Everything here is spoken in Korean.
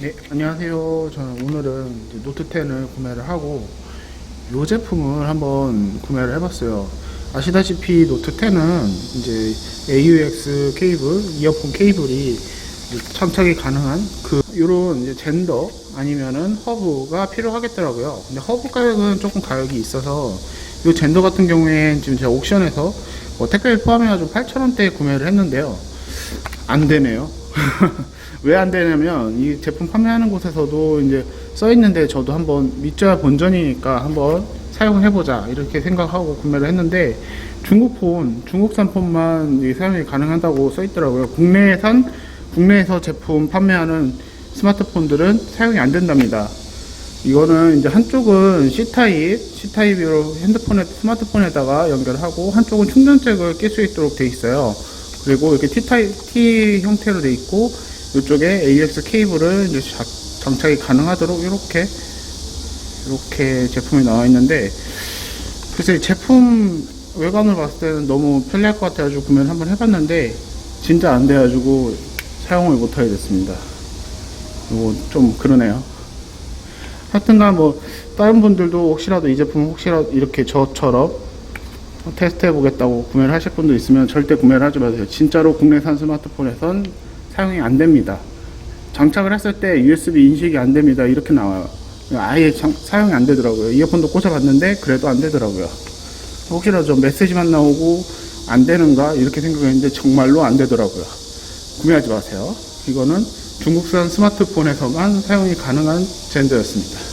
네, 안녕하세요. 저는 오늘은 노트 10을 구매를 하고 이 제품을 한번 구매를 해봤어요. 아시다시피 노트 10은 이제 AUX 케이블, 이어폰 케이블이 장착이 가능한 그 이런 이제 젠더 아니면은 허브가 필요하겠더라고요. 근데 허브 가격은 조금 가격이 있어서 이 젠더 같은 경우엔 지금 제가 옥션에서 뭐 택배 포함해가지고 8,000원대에 구매를 했는데요. 안 되네요. 왜 안 되냐면 이 제품 판매하는 곳에서도 이제 써 있는데 저도 한번 믿져야 본전이니까 한번 사용해 보자 이렇게 생각하고 구매를 했는데 중국 폰, 중국산 폰만 이 사용이 가능하다고 써 있더라고요. 국내산 국내에서 제품 판매하는 스마트폰들은 사용이 안 된답니다. 이거는 이제 한쪽은 C 타입, C 타입으로 핸드폰에 스마트폰에다가 연결하고 한쪽은 충전잭을 낄 수 있도록 돼 있어요. 그리고 이렇게 T 타입 T 형태로 돼 있고 이쪽에 AX 케이블을 이제 자- 장착이 가능하도록 이렇게 이렇게 제품이 나와 있는데 글쎄 제품 외관을 봤을 때는 너무 편리할 것 같아가지고 구매를 한번 해봤는데 진짜 안 돼가지고 사용을 못하게 됐습니다. 이거 좀 그러네요. 하여튼간 뭐 다른 분들도 혹시라도 이 제품 혹시라도 이렇게 저처럼 테스트 해보겠다고 구매를 하실 분도 있으면 절대 구매를 하지 마세요. 진짜로 국내산 스마트폰에선 사용이 안 됩니다. 장착을 했을 때 USB 인식이 안 됩니다. 이렇게 나와요. 아예 장- 사용이 안 되더라고요. 이어폰도 꽂아봤는데 그래도 안 되더라고요. 혹시라도 좀 메시지만 나오고 안 되는가 이렇게 생각했는데 정말로 안 되더라고요. 구매하지 마세요. 이거는 중국산 스마트폰에서만 사용이 가능한 젠더였습니다.